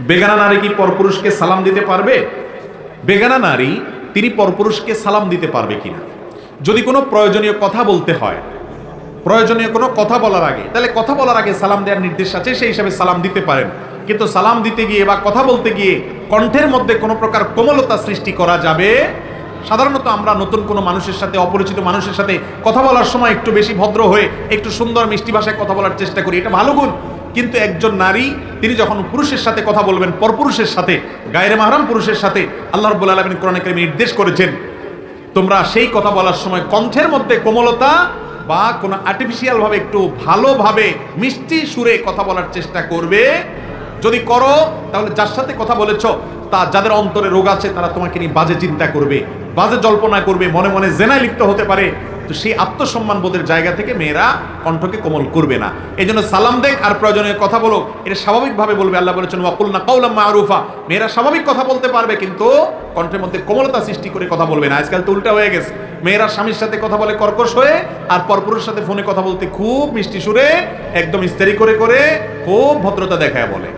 বেগানা নারী কি পরপুরুষকে সালাম দিতে পারবে? বেগানা নারী, তিনি পরপুরুষকে সালাম দিতে পারবে কিনা? যদি কোনো প্রয়োজনীয় কথা বলতে হয়, প্রয়োজনীয় কোনো কথা বলার আগে, তাহলে কথা বলার আগে সালাম দেওয়ার নির্দেশ আছে, সেই হিসাবে সালাম দিতে পারেন। কিন্তু সালাম দিতে গিয়ে বা কথা বলতে গিয়ে কণ্ঠের মধ্যে কোনো প্রকার কোমলতা সৃষ্টি করা যাবে সাধারণত আমরা নতুন কোনো মানুষের সাথে, অপরিচিত মানুষের সাথে কথা বলার সময় একটু বেশি ভদ্র হয়ে, একটু সুন্দর মিষ্টি ভাষায় কথা বলার চেষ্টা করি। এটা ভালো গুণ। কিন্তু একজন নারী, তিনি যখন পুরুষের সাথে কথা বলবেন, পরপুরুষের সাথে, গায়ের মাহরাম পুরুষের সাথে, আল্লাহ রব্বুল আলমিন কোরআন নির্দেশ করেছেন, তোমরা সেই কথা বলার সময় কণ্ঠের মধ্যে কোমলতা বা কোনো আর্টিফিশিয়ালভাবে একটু ভালোভাবে মিষ্টি সুরে কথা বলার চেষ্টা করবে। যদি করো, তাহলে যার সাথে কথা বলেছ তা যাদের অন্তরে রোগ আছে, তারা তোমাকে নিয়ে বাজে চিন্তা করবে, বাজে জল্পনা করবে, মনে মনে জেনায় লিপ্ত হতে পারে। তো সেই আত্মসম্মান বোধের জায়গা থেকে মেয়েরা কণ্ঠকে কোমল করবে না। এই জন্য সালাম দেখ আর প্রয়োজনীয় কথা বলো। এটা স্বাভাবিকভাবে বলবে, আল্লাহ বলেছেন ওয়াকুল না কাউলাম মারুফা। মেয়েরা স্বাভাবিক কথা বলতে পারবে, কিন্তু কণ্ঠের মধ্যে কোমলতা সৃষ্টি করে কথা বলবে না। আজকাল তো উল্টা হয়ে গেছে। মেয়েরা স্বামীর সাথে কথা বলে কর্কশ হয়ে, আর পরপুরুষের সাথে ফোনে কথা বলতে খুব মিষ্টি সুরে, একদম ইস্তারি করে করে, খুব ভদ্রতা দেখায় বলে।